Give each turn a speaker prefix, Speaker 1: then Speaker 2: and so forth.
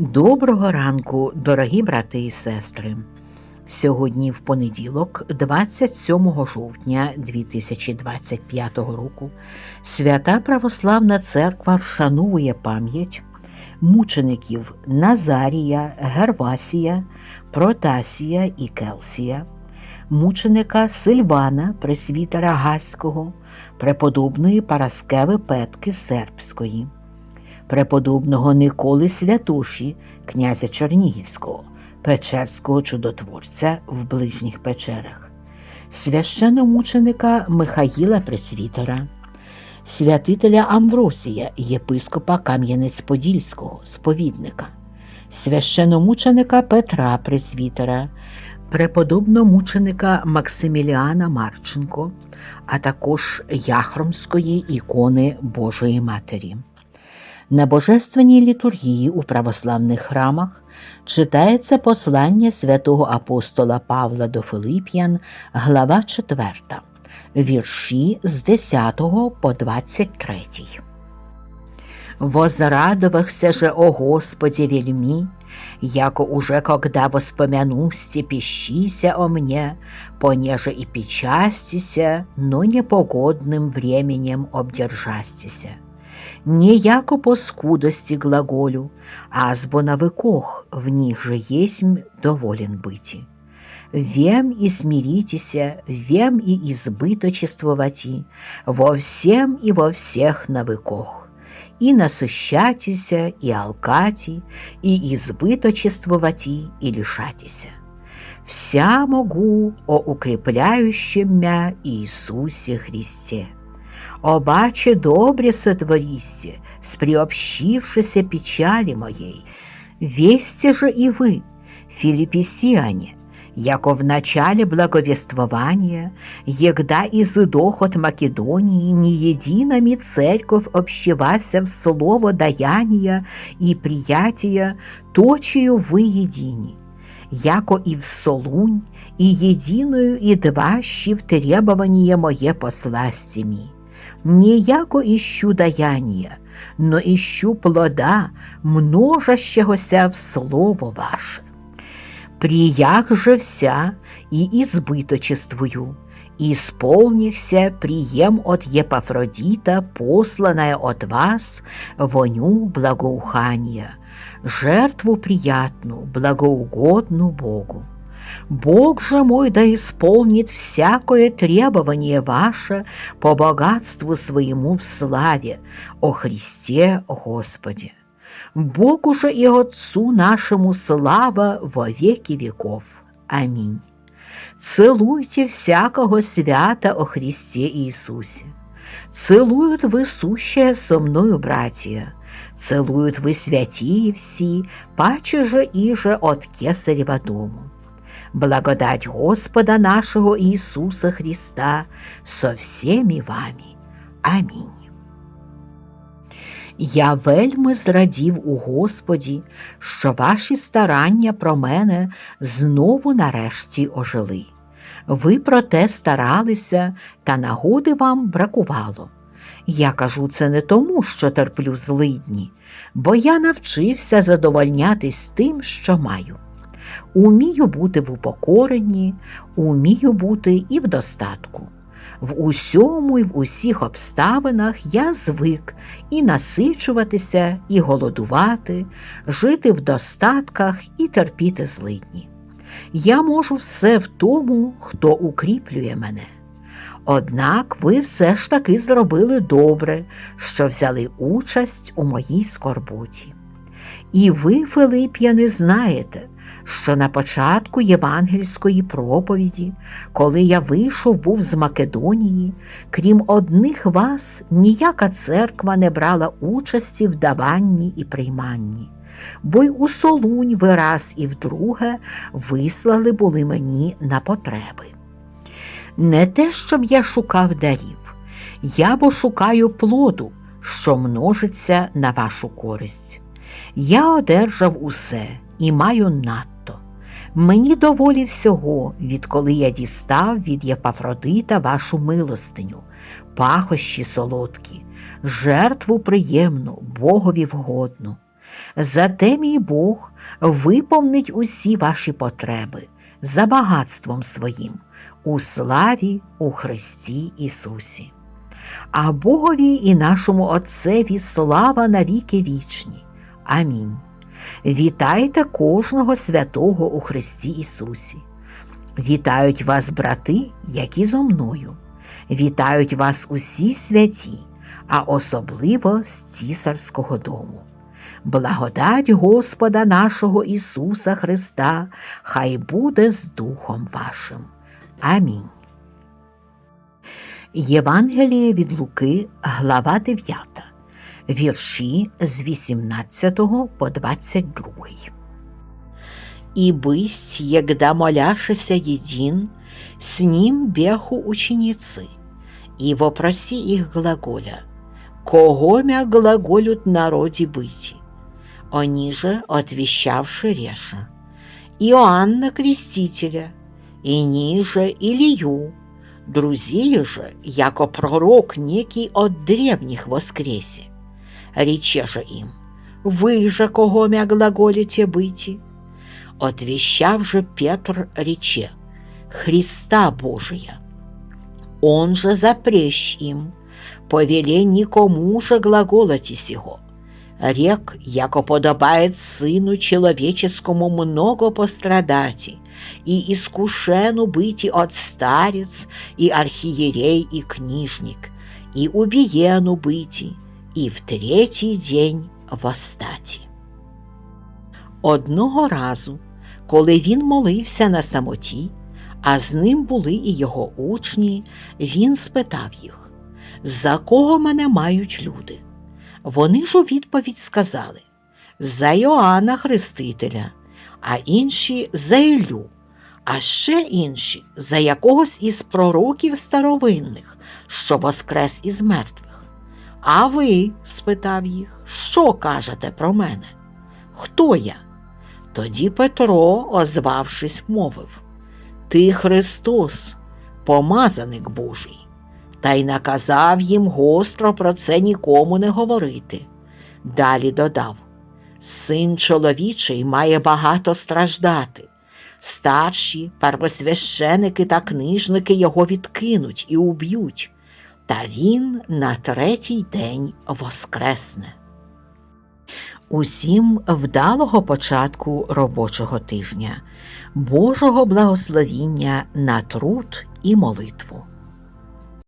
Speaker 1: Доброго ранку, дорогі брати і сестри. Сьогодні в понеділок, 27 жовтня 2025 року, Свята Православна Церква вшановує пам'ять мучеників Назарія, Гервасія, Протасія і Келсія, мученика Сильвана, пресвітера Гаського, преподобної Параскеви Петки Сербської преподобного Николи Святоші, князя Чернігівського, печерського чудотворця в ближніх печерах, священомученика Михаїла Пресвітера, святителя Амвросія, єпископа Кам'янець-Подільського, сповідника, священомученика Петра Пресвітера, преподобномученика Максиміліана Марченко, а також Яхромської ікони Божої Матері. На божественній літургії у православних храмах читається послання святого апостола Павла до Филип'ян, глава 4, вірші з 10 по 23. Возрадовахся же, о Господи, вельми, яко уже когда воспомянусте пищися о мне, понеже и печастися, но непогодным временем обдержастися не яко по скудости глаголю, а збо на выкох в них же есмь доволен быти. Вем и смиритеся, вем и избыточествовати, во всем и во всех на выкох, и насыщатися, и алкати, и избыточествовати, и лишатися. Вся могу о укрепляющем мя Иисусе Христе. Обаче добре сотвористе, с приобщившейся печали моей. Весте же и вы, филипписиане, яко в начале благовествования, егда из дохот Македонии не единами церковь общевася в слово даяния и приятия, точию вы едини, яко и в Солунь, и единую и дващи в требование мое посластями не яко ищу даяння, но ищу плода, множащегося в слово ваше. Приях же вся и избыточествую, и исполнихся прием от Епафродита, посланное от вас, воню благоухания, жертву приятную, благоугодную Богу. Бог же мой да исполнит всякое требование ваше по богатству своему в славе, о Христе Господе. Богу же и Отцу нашему слава во веки веков. Аминь. Целуйте всякого свята о Христе Иисусе. Целуют вы сущее со мною, братья. Целуют вы святие все, паче же и же от кесарева дому благодать Господа нашего Иисуса Христа со всеми вами. Амінь. Я вельми зрадів у Господі, що ваші старання про мене знову нарешті ожили. Ви проте старалися, та нагоди вам бракувало. Я кажу це не тому, що терплю злидні, бо я навчився задовольнятись тим, що маю. Умію бути в упокоренні, умію бути і в достатку. В усьому і в усіх обставинах я звик і насичуватися, і голодувати, жити в достатках і терпіти злидні. Я можу все в тому, хто укріплює мене. Однак ви все ж таки зробили добре, що взяли участь у моїй скорботі. І ви, Филип'яни, знаєте, що на початку євангельської проповіді, коли я вийшов був з Македонії, крім одних вас, ніяка церква не брала участі в даванні і прийманні, бо й у Солунь ви раз і вдруге вислали були мені на потреби. Не те, щоб я шукав дарів, я бо шукаю плоду, що множиться на вашу користь. Я одержав усе і маю надто. Мені доволі всього, відколи я дістав від Єпафродита вашу милостиню, пахощі солодкі, жертву приємну, Богові вгодну. Зате мій Бог виповнить усі ваші потреби за багатством своїм у славі у Христі Ісусі. А Богові і нашому Отцеві слава навіки вічні. Амінь. Вітайте кожного святого у Христі Ісусі. Вітають вас брати, які зо мною. Вітають вас усі святі, а особливо з цісарського дому. Благодать Господа нашого Ісуса Христа, хай буде з Духом вашим. Амінь. Євангеліє від Луки, глава 9, вірші з 18 по 22. И бысть, егда моляшися един, с ним беху ученицы, и вопроси их глаголя, кого мя глаголют народе быти. Они же, отвещавши реша, Иоанна Крестителя, и ниже Илью, друзей же, яко пророк некий от древних воскресе. Рече же им, вы же кого мя глаголите быти? Отвещав же Петр рече, Христа Божия. Он же запрещ им, повеле никому же глаголати сего. Рек, яко подобает Сыну Человеческому много пострадати, и искушену быть и от старец, и архиерей, и книжник, и убиену быть, и в третій день восстаті. Одного разу, коли він молився на самоті, а з ним були і його учні, він спитав їх, за кого мене мають люди? Вони ж у відповідь сказали за Йоанна Хрестителя, а інші за Іллю, а ще інші за якогось із пророків старовинних, що воскрес із мертвих. А ви, спитав їх, що кажете про мене? Хто я? Тоді Петро, озвавшись, мовив Ти Христос, помазаник Божий, та й наказав їм гостро про це нікому не говорити. Далі додав Син чоловічий має багато страждати. Старші первосвященики та книжники його відкинуть і уб'ють, та він на третій день воскресне. Усім вдалого початку робочого тижня, Божого благословіння на труд і молитву.